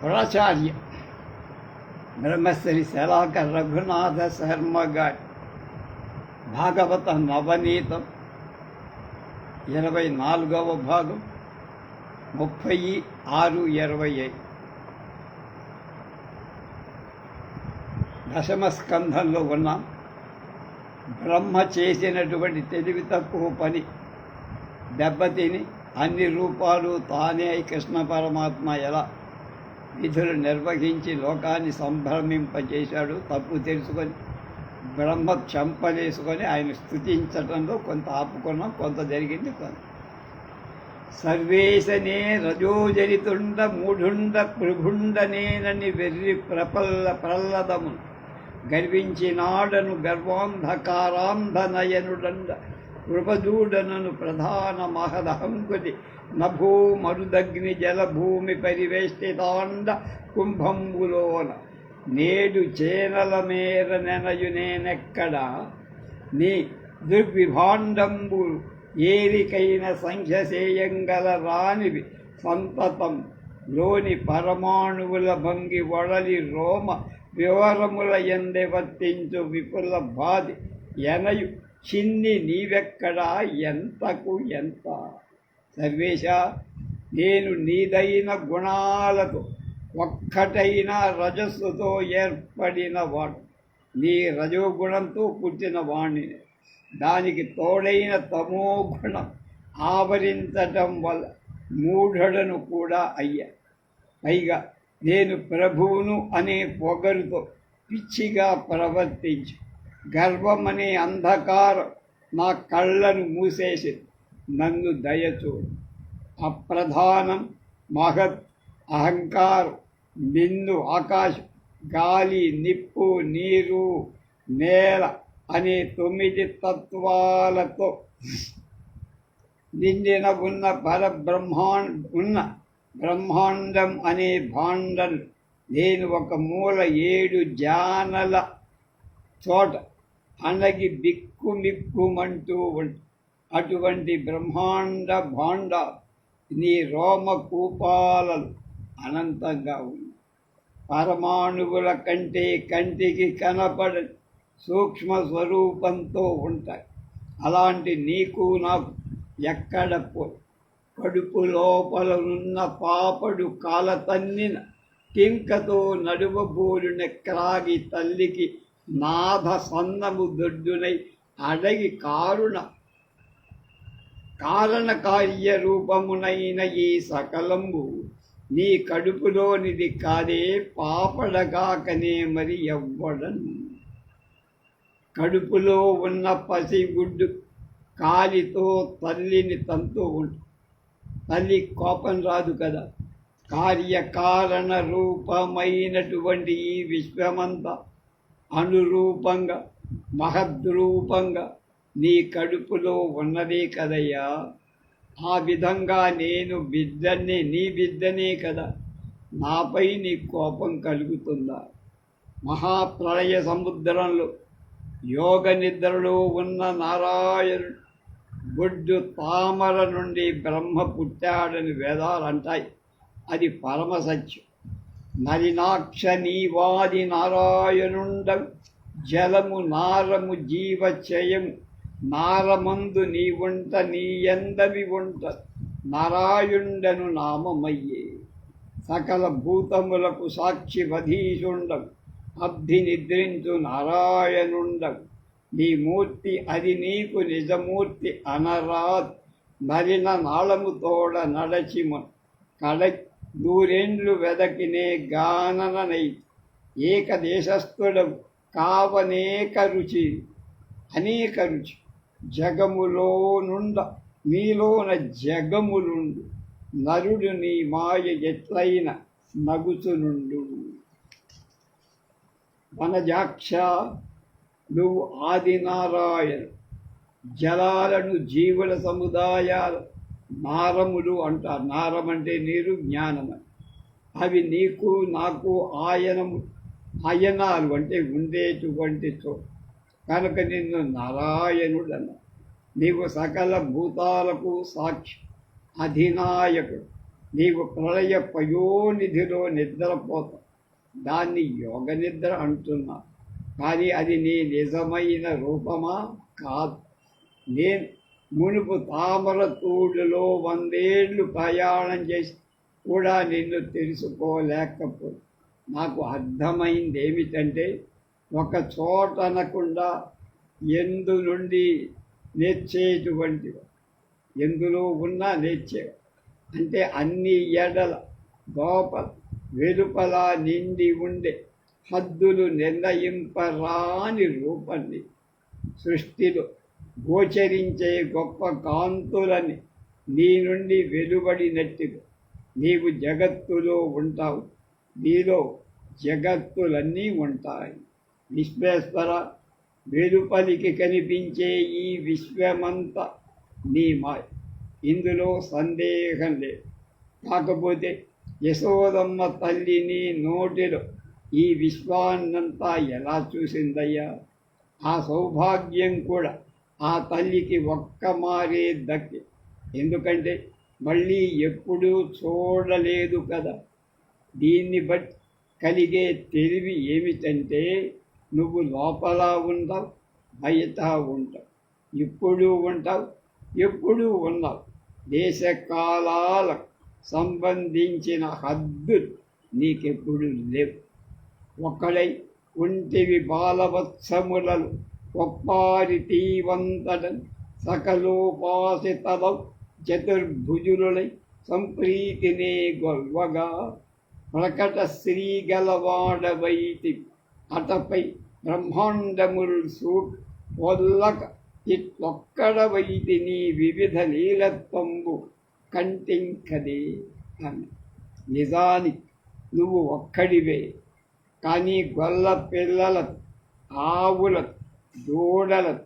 ప్రాచార్య బ్రహ్మశ్రీ శలాకర్ రఘునాథ శర్మ గారి భాగవత నవనీతం ఇరవై నాలుగవ భాగం ముప్పై ఆరు ఇరవై ఐదు దశమ స్కంధంలో ఉన్నాం బ్రహ్మ చేసినటువంటి తెలివి తక్కువ పని దెబ్బతిని అన్ని రూపాలు తానే కృష్ణ పరమాత్మ ఎలా విధులు నిర్వహించి లోకాన్ని సంభ్రమింపజేశాడు. తప్పు తెలుసుకొని బ్రహ్మ చంపలేసుకొని ఆయన స్థుతించటంలో కొంత ఆపుకున్నాం కొంత జరిగింది కొంత సర్వేశనే రజోజరితుండ మూఢుండ ప్రభుండనేనని వెర్రి ప్రపల్ల ప్రల్లదము గర్వించినాడను గర్వాంధకారాంధనయనుడండ నృపదూడనను ప్రధాన మహదహంకుతి నభూ మరుదగ్ని జలభూమి పరివేష్టితాండ కుంభంబులోన. నేడు చేనల మేర నెనయు నేనెక్కడ? నీ దుర్విభాండంబు ఏరికైన సంఖ్యసేయంగల రానివి సంతతం లోని పరమాణువుల భంగి వడలి రోమ వివరముల ఎందే వర్తించు విపుల బాధి. ఎనయు చిన్ని నీవెక్కడా? ఎంతకు ఎంత? సర్వేశ నేను నీదైన గుణాలతో ఒక్కటైన రజస్సుతో ఏర్పడిన వాడు నీ రజోగుణంతో పుట్టిన వాణ్ణిని దానికి తోడైన తమో గుణం ఆవరించటం వల్ల మూఢుడను కూడా అయ్యా. పైగా నేను ప్రభువును అనే పొగరుతో పిచ్చిగా ప్రవర్తించు గర్వమనే అంధకారం నా కళ్ళను మూసేసి నన్ను దయచూడు అప్రధానం మహత్ అహంకారం బిందు ఆకాశం గాలి నిప్పు నీరు నేల అనే తొమ్మిది తత్వాలతో నిండిన ఉన్న పరబ్రహ్మాండ ఉన్న బ్రహ్మాండం అనే భాండం నేను ఒక మూల ఏడు జానల చోట అన్నకి బిక్కు మిక్కుమంటూ అటువంటి బ్రహ్మాండ భాండ నీ రోమ కూపాలలు అనంతంగా ఉంది. పరమాణువుల కంటే కంటికి కనపడ సూక్ష్మ స్వరూపంతో ఉంటాయి. అలాంటి నీకు నాకు ఎక్కడ పో కడుపు లోపల ఉన్న పాపడు కాలతన్నిన టింకతో నడువబోలిన క్రాగి తల్లికి నాథ సన్నము దొడ్డునై అడగి కారుణ కారణ కార్య రూపమునైన ఈ సకలంబు నీ కడుపులోనిది కాదే పాపడగాకనే మరి ఎవ్వడను. కడుపులో ఉన్న పసిగుడ్డు కాలితో తల్లిని తంతూ ఉంటుంది తల్లి కోపం రాదు కదా. కార్యకారణ రూపమైనటువంటి ఈ విశ్వమంతా అనురూపంగా మహద్రూపంగా నీ కడుపులో ఉన్నదే కదయ్యా. ఆ విధంగా నేను బిడ్డనే నీ బిడ్డనే కదా. నాపై నీ కోపం కలుగుతుందా? మహాప్రళయ సముద్రంలో యోగ నిద్రలో ఉన్న నారాయణుడు బొడ్డు తామర నుండి బ్రహ్మ పుట్టాడని వేదాలు అంటాయి. అది పరమ సత్యం. నలినాక్ష నీవాది నారాయణుండ జలము నారము జీవచయము. నారమందు నీ నీయందవి నీ ఉంట. నారాయుండను నామమయ్యే. సకల భూతములకు సాక్షి వధీషుండం అబ్ధి నిద్రించు నారాయణుండం నీ మూర్తి అది నీకు నిజమూర్తి అనరాద్. నలిన నాళముతోడ నడచిమ. కడ నూరేండ్లు వెదకినే గానననై ఏకదేశస్థుడవు కావనేక రుచి అనేక రుచి. జగములో నుండ నీలోన జగములుండు నరుడు నీ మాయ ఎట్లైన నగుచునుండు. వనజాక్ష నువ్వు ఆదినారాయణ జలాలను జీవుల సముదాయాలు నారములు అంటారు. నారం అంటే నీరు జ్ఞానం అని అవి నీకు నాకు ఆయనము అయనాలు అంటే ఉండేటువంటి చోటు కనుక నిన్ను నారాయణుడు అన్న నీవు సకల భూతాలకు సాక్షి అధినాయకుడు. నీవు ప్రళయ పయోనిధిలో నిద్రపోతావు. దాన్ని యోగ నిద్ర అంటున్నా కానీ అది నీ నిజమైన రూపమా? కాదు. నేను మునుపు తామర తూడులో వందేళ్ళు ప్రయాణం చేసి కూడా నిన్ను తెలుసుకోలేకపో నాకు అర్థమైంది ఏమిటంటే ఒక చోట అనకుండా ఎందు నుండి నేర్చేటువంటి ఎందులో ఉన్నా నేర్చే అంటే అన్ని ఎడల గోపల వెలుపల నిండి ఉండే హద్దులు నిర్ణయింపరాని రూపాన్ని సృష్టిలో గోచరించే గొప్ప కాంతులని నీ నుండి వెలువడినట్టుగా నీవు జగత్తులో ఉంటావు. నీలో జగత్తులన్నీ ఉంటాయి. విశ్వేశ్వర వెలుపలికి కనిపించే ఈ విశ్వమంతా నీ మాయ. ఇందులో సందేహం లేదు. కాకపోతే యశోదమ్మ తల్లిని నోటిలో ఈ విశ్వాన్నంతా ఎలా చూసిందయ్యా? ఆ సౌభాగ్యం కూడా ఆ తల్లికి ఒక్క మారే దక్కి. ఎందుకంటే మళ్ళీ ఎప్పుడూ చూడలేదు కదా. దీన్ని బట్టి కలిగే తెలివి ఏమిటంటే నువ్వు లోపల ఉంటావు బయట ఉంటావు ఇప్పుడు ఉంటావు ఎప్పుడూ ఉన్నావు దేశకాలాలకు సంబంధించిన హద్దు నీకెప్పుడు లేవు. ఒక్కడై ఒంటివి బాలవత్సములలు ఒప్పారితీవంతడన్ సకలోపాసితలం చతుర్భుజులై సంప్రీతినే గొల్వగా ప్రకట శ్రీగలవాడవైతి అటపై బ్రహ్మాండముల్ సూట్ వల్లక ఇట్లొక్కడవైతి నీ వివిధ నీలత్వంబు కంటింకదే అని నిజానికి నువ్వు ఒక్కడివే కానీ గొల్ల పిల్లల ఆవుల దూడల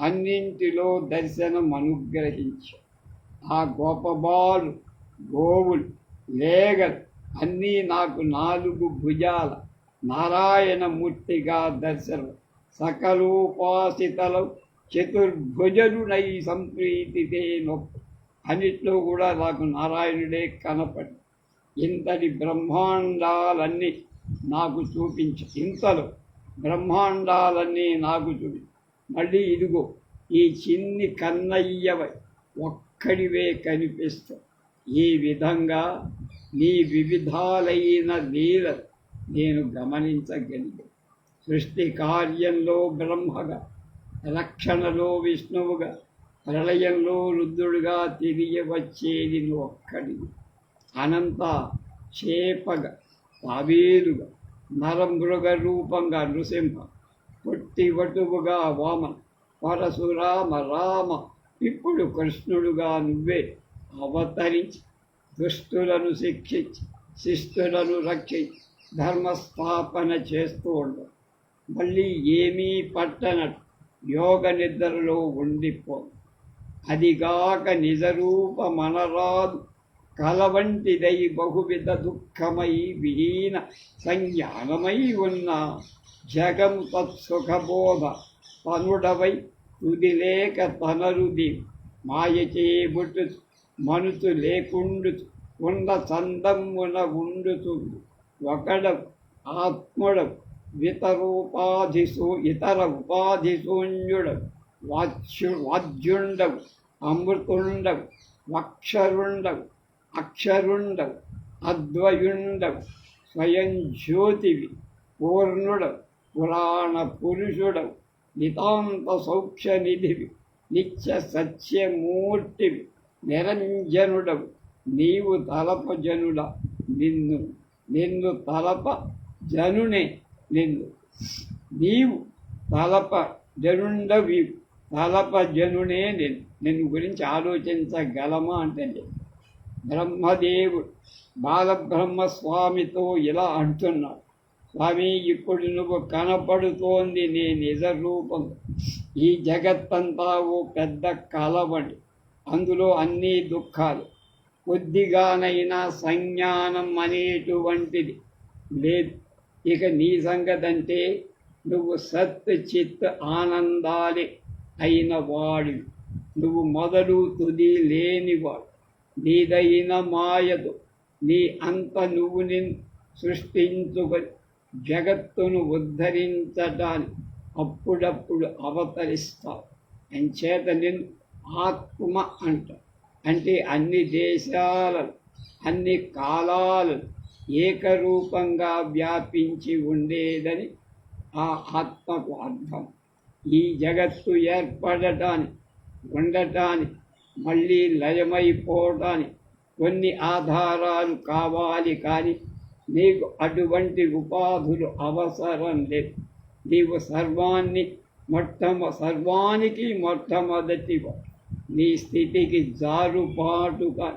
అన్నింటిలో దర్శనం అనుగ్రహించు. ఆ గోపబాలు గోవులు లేగలు అన్నీ నాకు నాలుగు భుజాల నారాయణమూర్తిగా దర్శనం. సకలోపాసితలు చతుర్భుజనుడై సంప్రీతితే నొప్పి. అన్నిట్లో కూడా నాకు నారాయణుడే కనపడి. ఇంతటి బ్రహ్మాండాలన్నీ నాకు చూపించు. ఇంతలో బ్రహ్మాండాలన్నీ నాగుజుడి మళ్ళీ ఇదిగో ఈ చిన్ని కన్నయ్యవై ఒక్కడివే కనిపిస్తా ఈ విధంగా నీ వివిధాలైన లీల నేను గమనించగలిగా సృష్టి కార్యంలో బ్రహ్మగా రక్షణలో విష్ణువుగా ప్రళయంలో రుద్రుడుగా తిరిగి వచ్చేది ఒక్కడి అనంత చేపగా తావేలుగా నరమృగ రూపంగా నృసింహ పొట్టి వటువుగా వామన పరశురామ రామ ఇప్పుడు కృష్ణుడుగా నువ్వే అవతరించి దుష్టులను శిక్షించి శిష్టులను రక్షించి ధర్మస్థాపన చేస్తూ ఉండవు మళ్ళీ ఏమీ పట్టనట్టు యోగ నిద్రలో ఉండిపో. అదిగాక నిజరూప మనరాదు కలవంటిదై బహువిధ దుఃఖమై విహీన సంజ్ఞానమై ఉన్న జగం తత్సుఖబోధ తనుడవై తుదిలేక తనరుది మాయచే బుట్టు మనుతు లేకుండు ఉన్న చందమ్మున ఉండుతుంది ఒకడ ఆత్ముడ వితరూపాధిశూ ఇతర ఉపాధిశూన్యుడు వాచ్యు వాద్యుండవు అమృతుండవు వక్షరుండవు అక్షరుండవు అద్వయుండవు స్వయం జ్యోతివి పూర్ణుడవు పురాణ పురుషుడవు నితాంత సౌఖ్యనిధివి నిత్య సత్యమూర్తివి నిరంజనుడవు. నీవు తలప జనుడ నిన్ను నిన్ను తలప జనునే నిన్ను. నీవు తలప జనుండవి తలప జనునే నిన్ను. నిన్ను గురించి ఆలోచించగలమా అంటే నేను బ్రహ్మదేవుడు. బాలబ్రహ్మస్వామితో ఇలా అంటున్నాడు. స్వామి ఇప్పుడు నువ్వు కనపడుతోంది నీ నిజ రూపం ఈ జగత్తంతా ఓ పెద్ద కలవండి. అందులో అన్ని దుఃఖాలు. కొద్దిగానైనా సంజ్ఞానం అనేటువంటిది లేదు. ఇక నీ సంగతంటే నువ్వు సత్ చిత్ ఆనందాలే అయిన వాడివి. నువ్వు మొదలు తుది లేనివాడు. నీదైన మాయదు నీ అంత నువ్వు నిన్ను సృష్టించుకొని జగత్తును ఉద్ధరించడానికి అప్పుడప్పుడు అవతరిస్తావు. అంచేత నిన్ను ఆత్మ అంట. అంటే అన్ని దేశాలను అన్ని కాలాలను ఏకరూపంగా వ్యాపించి ఉండేదని ఆ ఆత్మకు అర్థం. ఈ జగత్తు ఏర్పడటానికి ఉండటానికి మళ్ళీ లయమైపోవడానికి కొన్ని ఆధారాలు కావాలి కానీ నీకు అటువంటి ఉపాధులు అవసరం లేదు. నీవు సర్వాన్ని మొట్టమ సర్వానికి మొట్టమొదటి నీ స్థితికి జారుపాటుగా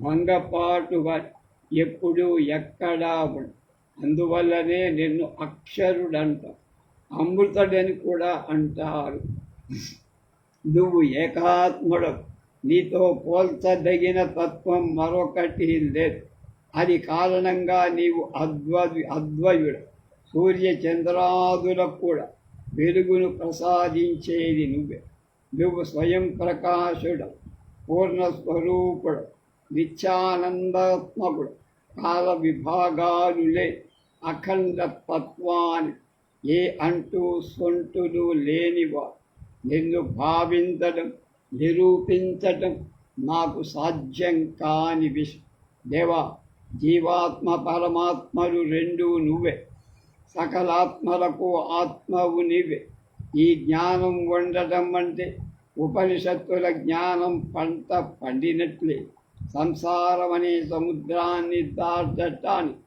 భంగపాటుగా ఎప్పుడు ఎక్కడా ఉండు అందువల్లనే నిన్ను అక్షరుడంట అమృతుడని కూడా అంటారు. నువ్వు ఏకాత్ముడవు. నీతో పోల్చదగిన తత్వం మరొకటి లేదు. అది కారణంగా నీవు అద్వై అద్వయుడు సూర్య చంద్రాదులకు కూడా వెలుగును ప్రసాదించేది నువ్వే. నువ్వు స్వయం ప్రకాశుడు పూర్ణ స్వరూపుడు నిత్యానందాత్మకుడు కాల విభాగాలులే అఖండ తత్వాన్ని ఏ అంటూ సొంటులు లేనివా నిన్ను భావించడం నిరూపించటం నాకు సాధ్యం కాని విషయం దేవా జీవాత్మ పరమాత్మలు రెండు నువ్వే. సకలాత్మలకు ఆత్మవు నీవే. ఈ జ్ఞానం ఉండటం అంటే ఉపనిషత్తుల జ్ఞానం పంట పండినట్లే. సంసారం అనే సముద్రాన్ని దాటటానికి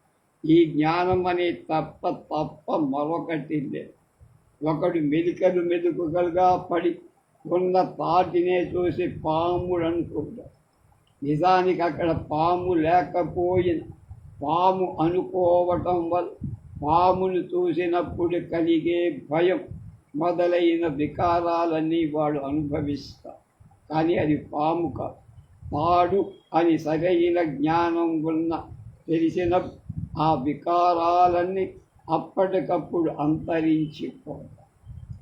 ఈ జ్ఞానం అనే తప్ప తప్ప మరొకటి లేదు. ఒకడు మెలికలు మెదుకులుగా పడి ఉన్న తాటినే చూసి పాముడు అనుకుంటాడు నిజానికి అక్కడ పాము లేకపోయిన పాము అనుకోవటం వల్ల పామును చూసినప్పుడు కలిగే భయం మొదలైన వికారాలన్నీ వాడు అనుభవిస్తారు కానీ అది పాము కాదు. తాడు అని సరైన జ్ఞానం ఉన్న తెలిసిన ఆ వికారాలన్నీ అప్పటికప్పుడు అంతరించిపోతాయి.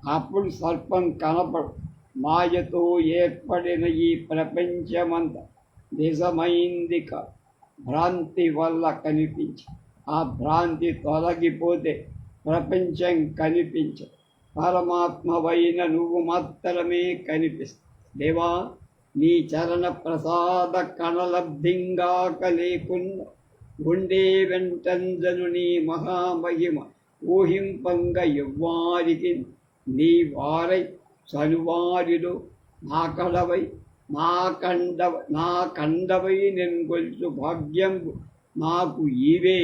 అప్పుడు సర్పం కనపడు మాయతో ఏర్పడిన ఈ ప్రపంచమంత నిజమైందిక భ్రాంతి వల్ల కనిపించి ఆ భ్రాంతి తొలగిపోతే ప్రపంచం కనిపించ పరమాత్మవైన నువ్వు మాత్రమే కనిపిస్తుంది దేవా నీ చరణ ప్రసాద కణలబ్ధింగాక లేకుండా ఉండే వెంటంజను నీ మహామహిమ ఊహింపంగ ఎవ్వారికి నీ వారై చనువారిలో నా కడవై నా కండవ నా కండవై నేను గొలుసు భాగ్యం నాకు ఈవే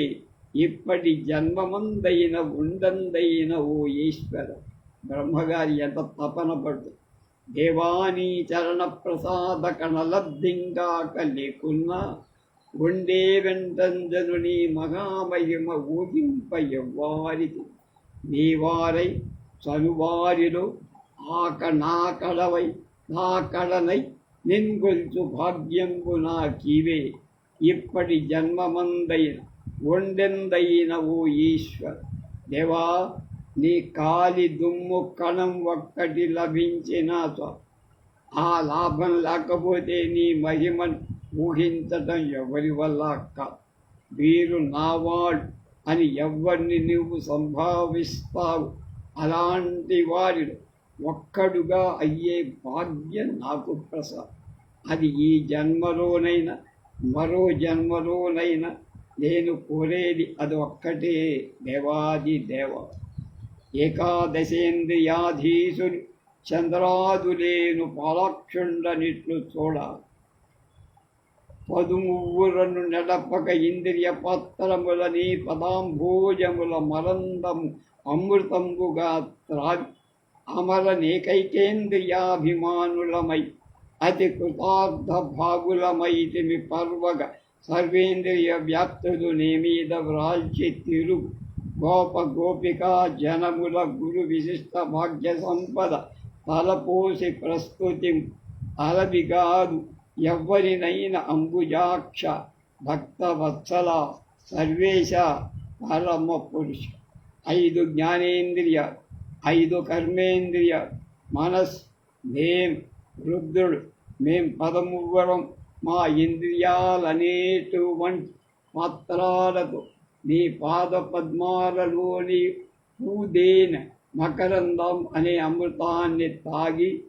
ఇప్పటి జన్మమందైన ఉండందైన ఓ ఈశ్వర. బ్రహ్మగారి ఎంత తపన పడు. దేవానీ చరణ ప్రసాద కణలబ్ధింగాక లేకున్నా ఉండే వెంటంజనుని మహామహిమ ఊహింప ఎవ్వారికి నీవారై చనువారిలో ఆక నా కడవై నా కడనై నిన్గొల్చు భాగ్యంబు నాకీవే. ఇప్పటి జన్మమందైన ఒండెందైన ఓ ఈశ్వర్. దేవా నీ కాలి దుమ్ము కణం ఒక్కటి లభించిన ఆ లాభం లేకపోతే నీ మహిమను ఊహించటం ఎవరి వల్ల అక్క వీరు నావాడు అని ఎవరిని నువ్వు సంభావిస్తావు. అలాంటి వారిలో ఒక్కడుగా అయ్యే భాగ్యం నాకు ప్రసాద్. అది ఈ జన్మలోనైనా మరో జన్మలోనైనా నేను కోరేది అది ఒక్కటే దేవాది దేవ. ఏకాదశేంద్రియాధీశుడు చంద్రాదులేను పాలక్షుండనిట్లు చూడ. పదుమువ్వులను నడపక ఇంద్రియ పత్రములని పదాంభోజముల మరందము అమృతంబుగా త్రాగి అమర నేకైకేంద్రియాభిమానులమై అతి కృతార్థ భాగులమైతిమి పర్వగ సర్వేంద్రియ వ్యాప్తులు నేమీద వ్రాల్చి తిరు. గోప గోపికా జనముల గురు విశిష్ట భాగ్య సంపద తలపోసి ప్రస్తుతి. అలవిగాదు ఎవ్వరినైన అంబుజాక్ష భక్తవత్సల సర్వేశ పరమ పురుష ఐదు జ్ఞానేంద్రియ ఐదు కర్మేంద్రియ మనస్ మేం రుద్రుడు మేం పదమువ్వరం మా ఇంద్రియాలనేటువంటి పాత్రాలతో నీ పాద పద్మాలలోని పూదేన మకరందం అనే అమృతాన్ని తాగి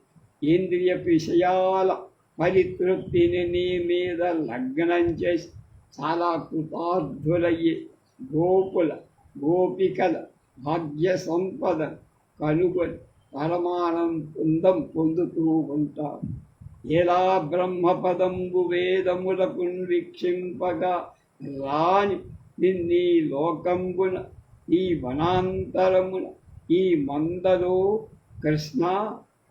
ఇంద్రియ విషయాల పరితృప్తిని నీ మీద లగ్నం చేసి చాలా కృతార్థులయ్యి గోపుల గోపికల భాగ్య సంపద కనుగొని పరమానందం పొందుతూ ఉంటారు ఎలా బ్రహ్మపదంబు వేదములకు వీక్షింపగా రాని నిన్నీ లోకంబున ఈ వనాంతరమున ఈ మందలో కృష్ణ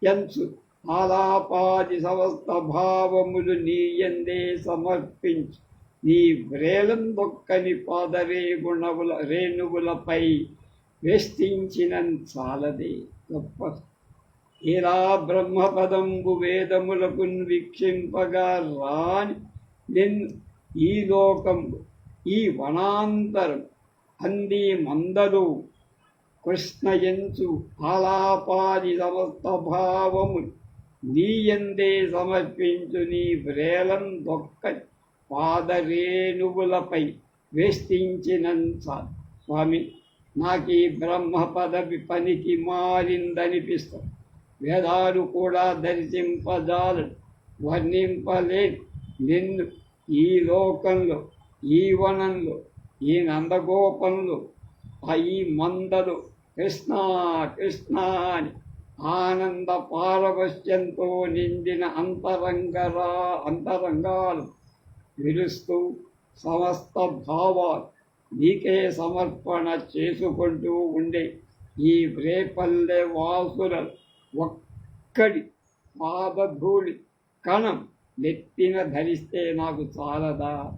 ఎంచు ఆలాపాది సమస్త భావములు నీయందే సమర్పించు నీ వ్రేలం దొక్కని పాదరే గుణముల రేణువులపై వేష్టించిన చాలదే గొప్ప. ఇలా బ్రహ్మపదంబు వేదములకు వీక్షింపగా రాని నిన్ ఈ లోకంబు ఈ వనాంతరం అంది మందలు. కృష్ణయంచు ఆలాపాది సమస్త భావము నీయందే సమర్పించు నీ వ్రేలం దొక్క పాదరేణువులపై వేష్టించినంత స్వామి నాకు ఈ బ్రహ్మ పదవి పనికి మారిందనిపిస్తాం వేదాలు కూడా దర్శింపజాలు వర్ణింపలేదు నిన్ను ఈ లోకంలో ఈ వనంలో ఈ నందగోపంలో ఆ ఈ మందలు కృష్ణ కృష్ణ అని ఆనంద పారవశ్యంతో నిండిన అంతరంగరా అంతరంగాలు పిలుస్తూ సమస్త భావాలు నీకే సమర్పణ చేసుకుంటూ ఉండే ఈ రేపల్లె వాసుల ఒక్కడి పాదధూళి కణం నెత్తిన ధరిస్తే నాకు చాలదా?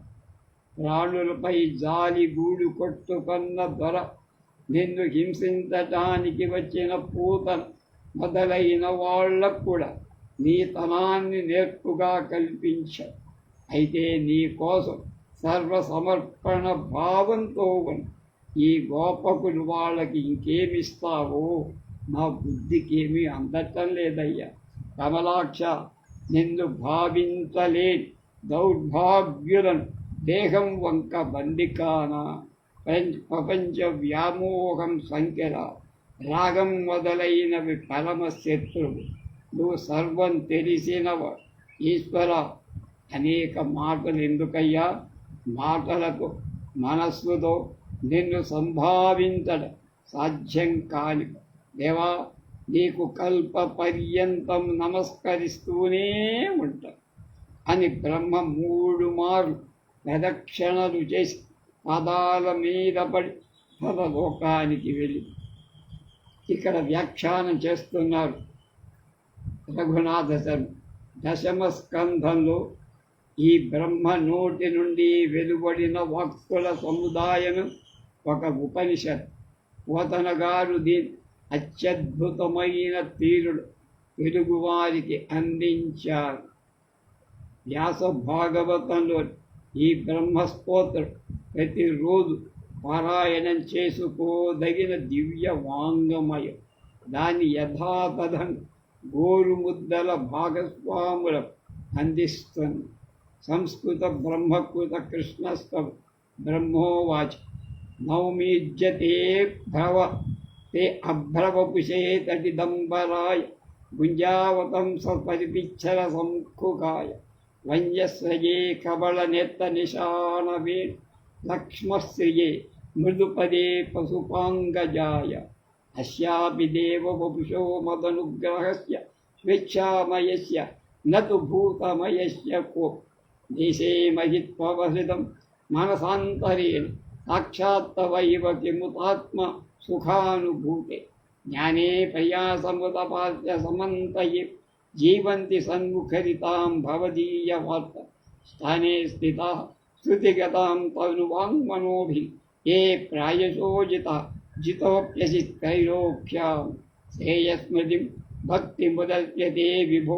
ప్రాణులపై జాలి గూడు కొట్టుకున్న దొర నిన్ను హింసించటానికి వచ్చిన పూత మొదలైన వాళ్ళకు కూడా నీ తనాన్ని నేర్పుగా కల్పించ. అయితే నీ కోసం సర్వ సమర్పణ భావంతో ఈ గోపకులు వాళ్ళకి ఇంకేమిస్తావో? నా బుద్ధికేమీ అందటం లేదయ్యా. కమలాక్ష నిన్ను భావించలేని దౌర్భాగ్యులను దేహం వంక బందికాన ప్రపంచ వ్యామోహం సంఖ్యల రాగం మొదలైనవి పరమ శత్రువు. నువ్వు సర్వం తెలిసినవ ఈశ్వర అనేక మాటలు ఎందుకయ్యా మాటలకు మనస్సుతో నిన్ను సంభావించడం సాధ్యం కాని దేవా నీకు కల్ప పర్యంతం నమస్కరిస్తూనే ఉంటా అని బ్రహ్మ మూడు మార్లు ప్రదక్షిణలు చేసి పదాల మీద పడి పదలోకానికి వెళ్ళి ఇక్కడ వ్యాఖ్యానం చేస్తున్నారు రఘునాథ శర్మ. దశమ స్కంధంలో ఈ బ్రహ్మ నోటి నుండి వెలువడిన వాక్కుల సముదాయం ఒక ఉపనిషత్. పోతన గారు దీని అత్యద్భుతమైన తీరుడు తెలుగువారికి అందించారు. వ్యాస భాగవతంలో ఈ బ్రహ్మస్తోత్రం ప్రతిరోజు పారాయణం చేసుకోదగిన దివ్య వాంగమయం. దాని యథాతథం గోరుముద్దల భాగస్వాములకు అందిస్తుంది. संस्कृत ब्रह्मकृत कृष्णस्तव ब्रह्मोवाच। नौमीज्यते भ्रव ते अभ्रवपुषे तटिदम्बराय गुञ्जावतं सर्परिपिच्छरसङ्कुकाय वञ्जस्रये कबलनेत्तनिशानवे लक्ष्मस्रिये मृदुपदे पशुपाङ्गजाय। अस्यापि देववपुषो मदनुग्रहस्य। स्वेच्छामयस्य न तु भूतमयस्य को देशे महित्ववहृदं मनसान्तरेण साक्षात्तवैव किमुतात्म सुखानुभूते। ज्ञाने प्रयासमुदपास्य समन्तये जीवन्ति सन्मुखरितां भवदीयवार्त। स्थाने स्थिताः श्रुतिगतां तनुवाङ्मनोभिः ये प्रायशो जिता जितोऽप्यसि त्रैलोक्यां श्रेयस्मृतिं भक्तिमुदल्यते विभो।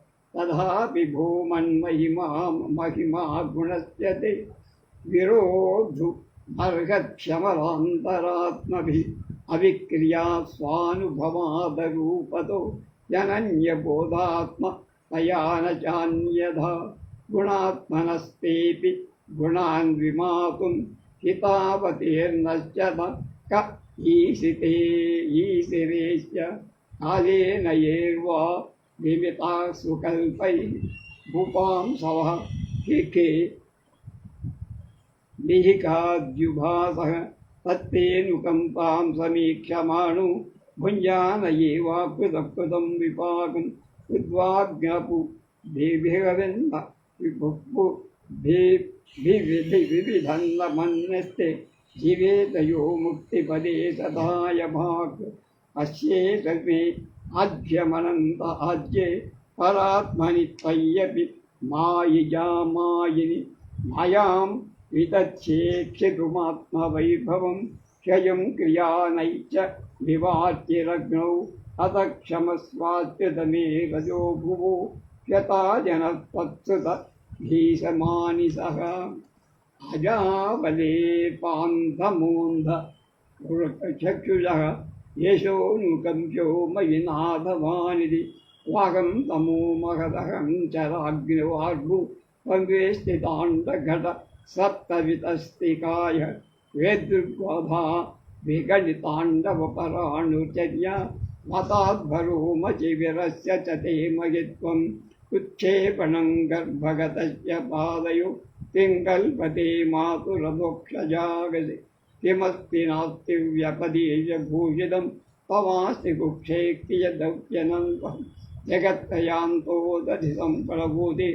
तथापि भूमन्महिमा महिमा गुणस्य ते विरोधु अर्हक्षमरान्तरात्मभिः अविक्रिया स्वानुभवादरूपतो जनन्यबोधात्म तया न चान्यथा गुणात्मनस्तेऽपि गुणान् विमातुं हितावतीर्नश्च क ईशिते ईशिरेश्च कालेन येर्वा विविता सुकल्पै भूपां सवः केके। मिहिकाद्युभासः तत्तेऽनुकम्पां समीक्षमाणु भुञ्जान एवाकृतकृतं विपाकं कृद्वाज्ञापु देभिरविन्द विविधन्नमन्यस्ते। जीवेतयो मुक्तिपदे सदाय भाक् अस्ये सर्वे अध्यमनन्द आद्ये परात्मनि त्वय्यपि मायिजामायिनि। मायां विदच्छेक्षितुमात्मवैभवं क्षयं क्रियानै च विवार्तिरग्नौ अथ क्षमस्वाद्युतमे रजो भुवो यथा जनस्तत्सुत भीषमानि सह। अजावले चक्षुषः యశో కంచో మయి నాథమానిది వాగం తమో మహదహంచరాగ్నివాగ్భు పంవేష్టితాండఘట సప్తవితస్తికాయ వేదృగ్వధా విగణితాండవపరాణుచర్య మతాద్భరోమచి విరస్య చ తే మయిత్వం ఉత్క్షేపణం గర్భగతస్య పాదయు తింగల్పతే మాతురదుక్షజాగతి किमस्ति नास्ति व्यपदीयभूषितं तवास्ति गुक्षैक्तियदव्यनन्तम् जगत्तयान्तो दधितं प्रभूति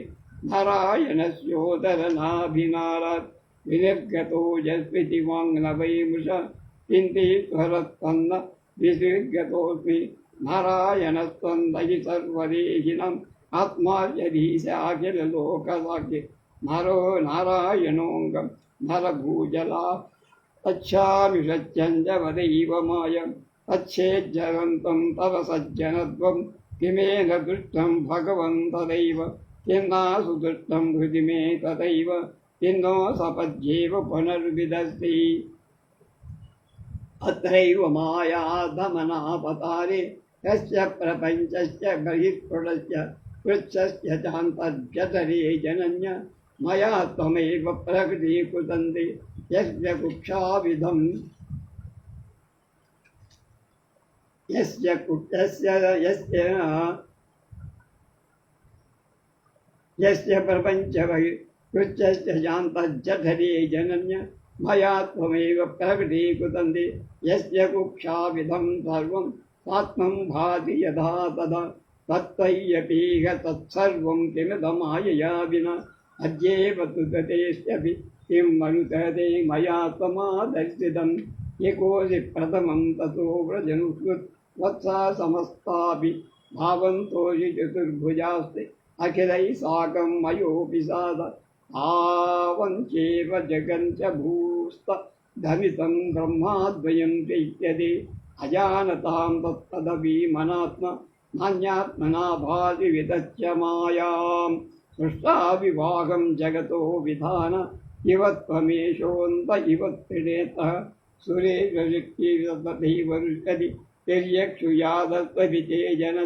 नारायणस्योदरनाभिनारत् विनिर्गतो यस्विति वाङ्लवैमृष किन्तीश्वरत्तन्न विसृगतोऽस्मि सर्वदेहिनम् आत्मा यदीश नरो नारायणोऽङ्गं नरभूजला तच्छामि सत्यञ्च वदैव मायं तव सज्जनत्वं किमेन दृष्टं भगवन् किन्नासु दृष्टं हृदि मे तदैव, किन्नो सपद्येव पुनर्विदस्ति अत्रैव मायाधमनापतारे यस्य प्रपञ्चस्य वृक्षस्य जनन्य, मया त्वमेव प्रकृतीकृतन्ति। यस्य कुक्षाविधम् यस्य यस्य यस्य प्रपञ्चबहिर्वृक्षस्य चान्तर्जठरे जनन्य मया त्वमेव प्रकटीकृतन्ति। यस्य कुक्षाविधं सर्वं स्वात्मं भाति यथा तदा तत्त्वय्यपीह तत्सर्वं किमिदमायया विना। अद्येव तु गतेष्यपि किं मनुतते मया त्वमादर्शितम् एकोऽसि प्रथमं ततो व्रजनुकृत्। वत्सा समस्तापि भावन्तोषि चतुर्भुजास्ति। अखिलैः साकं मयोऽपि साध आवञ्चेव जगञ्च भूस्त। धमितं ब्रह्माद्वयं अजानतां तत्तदभिमनात्म नान्यात्मना भाति विदच्य मायां सृष्टाविवाहं जगतो विधान। इवत्मेशोन्त इवत्त सुरेशुयादत्जन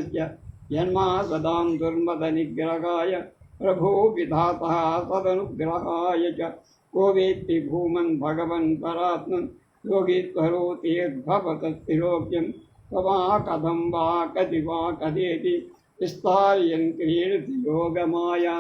से जन्मा सदा दुर्मद निग्रहाय प्रभो विधा सदनुग्रहाय को वेत्ति भूमन भगवन् परात्मन योगी करोतीभवत तवा कदम वा कति वा कदेति विस्तार्यं क्रीडति योगमाया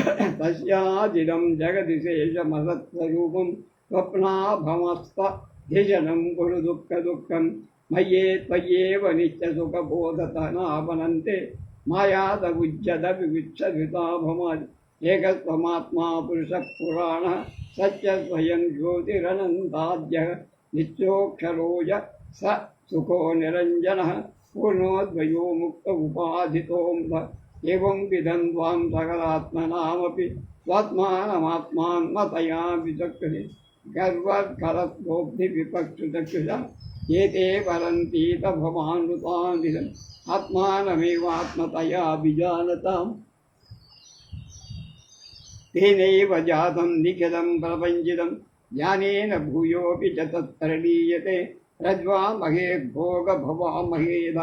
तस्यादिदं जगति शेषमसत्स्वरूपं स्वप्नाभमस्तधिजनं कुरु दुःखदुःखं मय्ये त्वय्येव नित्यसुखबोधतनावनन्ते मायादबुज्यदविविच्छविता भमात् एकस्त्वमात्मा पुरुषः पुराणः सच्च स्वयं ज्योतिरनन्ताद्यः नित्योक्षरोज स सुखो निरञ्जनः, पूर्णोद्वयो मुक्त उपाधितोऽम्ब। एवं विधन्त्वां सकलात्मनामपि स्वात्मानमात्मान्मतया विचक्षुषे गर्वत्कलत्वोब्धिविपक्षुचक्षुष एते वरन्तीत भवानृतान्विदम् आत्मानमेवात्मतया विजानताम् तेनैव जातं निखिलं प्रपञ्चितं ज्ञानेन भूयोऽपि च तत्प्रणीयते रज्वामहे भोगभवामहेद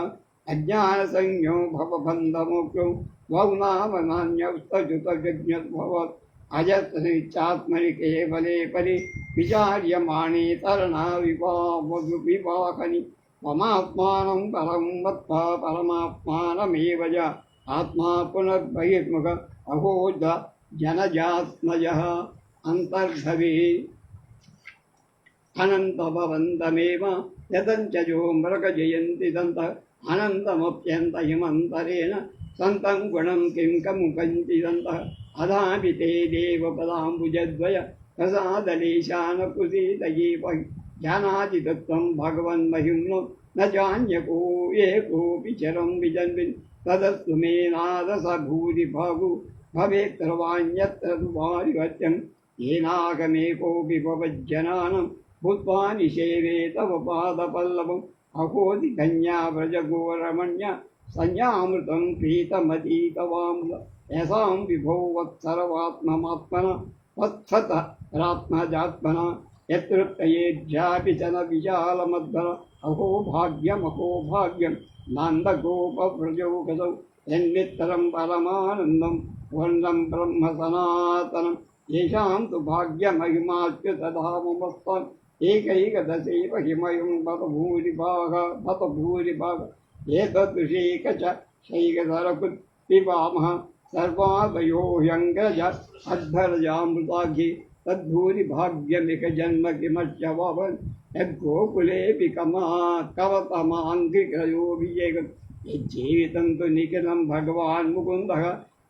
अज्ञानसंज्ञो भवबन्धमुख्यो वौनामनान्यस्तजुतविज्ञद्भवत् अजत्रिचात्मनि केवले परि विचार्यमाणे तरणा विवाहनि ममात्मानं परं मत्वा आत्मा पुनर्बहिर्मुख అనంతమప్యంత హిమంతరేణ సంతం గుణం కిం కము కంచిదంత అధాపి తే దేవపదాంబుజద్వయ ప్రసాదలేశానకుశీతయీప జ్ఞానాదితత్వం భగవన్మహిమ్నో నాన్యకో ఏ కోపి చరం విజన్విన్ తదస్తు మే నాదస భూరి భాగు భవేత్రవాణ్యత్ర వారివత్యం ఏనాకమేకోపి భవజ్జనానం భూత్వా నిషేవే తవ పాదపల్లవం अहोदिधन्या व्रज गोरमण्य व्रजगोरमण्य संज्ञामृतं प्रीतमतीकवाम्ल ऐसा विभो वत्सर्वात्ममात्मना वत्सतरात्मजात्मना यत्तृप्तयेभ्यापि जन न विशालमद्भर अहो भाग्यम, अहो भाग्यमहो भाग्यं नान्दगोपव्रजौ गतौ यन्नित्तरं परमानंदम वर्णं ब्रह्म सनातनं येषां तु भाग्यमहिमाच्युतधामस्तान् एकैकदशैव हिमयं बत भूरिभाग बत भाग एतदृशेक च शैकधरकृत् पिबामः सर्वादयो ह्यङ्गज अद्धरजामृताघि तद्भूरिभाग्यमिक जन्म किमश्च भवन् यद्गोकुलेऽपि कमा कवतमाङ्गिकयो विजय यज्जीवितं तु निखिलं भगवान् मुकुन्दः,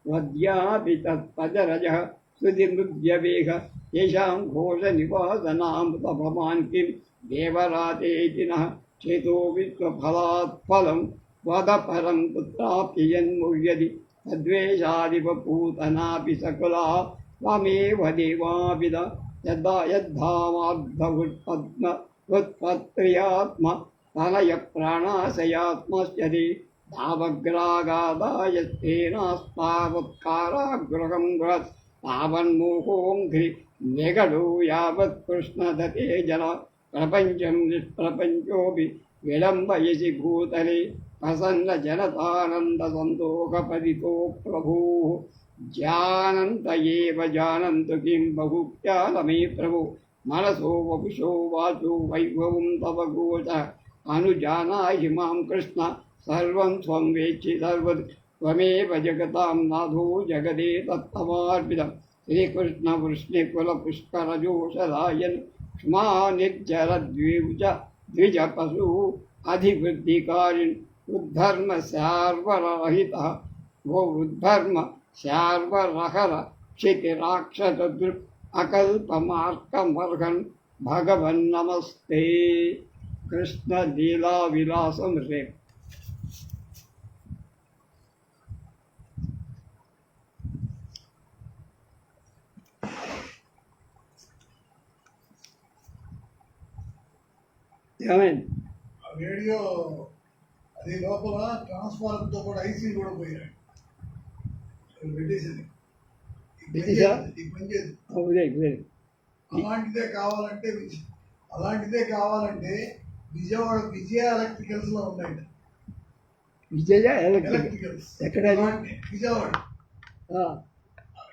वद्यापि तत्पजरजः श्रुतिमृग्यवेग येषां घोषनिवासनामृतभवान् किं देवरातेति नः चेतो विश्वफलात् फलं वद परं कुत्रापि यन्मुह्यति तद्वेषादिवपूतनापि सकुला त्वमेव देवाविद यदा यद्धामाद्धवुत्पद्म उत्पत्र्यात्म तनयप्राणाशयात्मश्चरि పావన్మూకోంఘ్రి జగడు యావత్ కృష్ణదతే జల ప్రపంచం నిష్ప్రపంచోపి విలంబయసి భూతలి ప్రసన్న జనతానంద సంతోషపరితో ప్రభూ జానంత ఏవ జానంతు కిం బహుఖ్యాలమే ప్రభు మనసో వపుషో వాచో వైభవం తవ గోచ అనుజానాయి మాం కృష్ణ సర్వం త్వం వేచ్చి సర్వద్ त्वमेव जगतां नाथो जगदे तत्तमार्पितं श्रीकृष्णवृष्णिकुलपुष्करजोषरायन् क्ष्मा निर्जरद्विज द्विजपशु अधिवृद्धिकारिन्। उद्धर्म सार्वरहितः वो उद्धर्म शार्वरहर क्षितिराक्षसदृक् अकल्पमार्कमर्हन् भगवन्नमस्ते। कृष्णलीलाविलासं रे। ఏమైంది? రేడియో అది లోపల ట్రాన్స్ఫార్మర్తో కూడా ఐసీ కూడా పోయాడు పెట్టేసింది. అలాంటిదే కావాలంటే అలాంటిదే కావాలంటే విజయవాడ విజయ ఎలక్ట్రికల్స్లో ఉన్నాయండి విజయ ఎలక్ట్రిక్ ఎలక్ట్రికల్స్. ఎక్కడ విజయవాడ.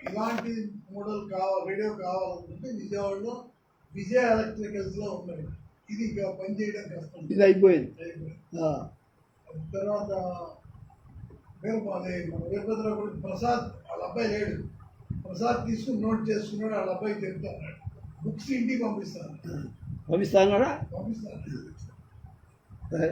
ఇలాంటి మోడల్ కావాలి రేడియో కావాలనుకుంటే విజయవాడలో విజయ ఎలక్ట్రికల్స్లో ఉన్నాయి. ఇది ఇక పని చేయడం కష్టం. ఇది అయిపోయింది. తర్వాత వీరభద్ర కూడా ప్రసాద్ వాళ్ళ అబ్బాయి లేడు. ప్రసాద్ తీసుకుని నోట్ చేసుకున్నాడు వాళ్ళ అబ్బాయి చెప్తాను బుక్స్ ఇంటికి పంపిస్తాను. పంపిస్తాను పంపిస్తాను. సరే.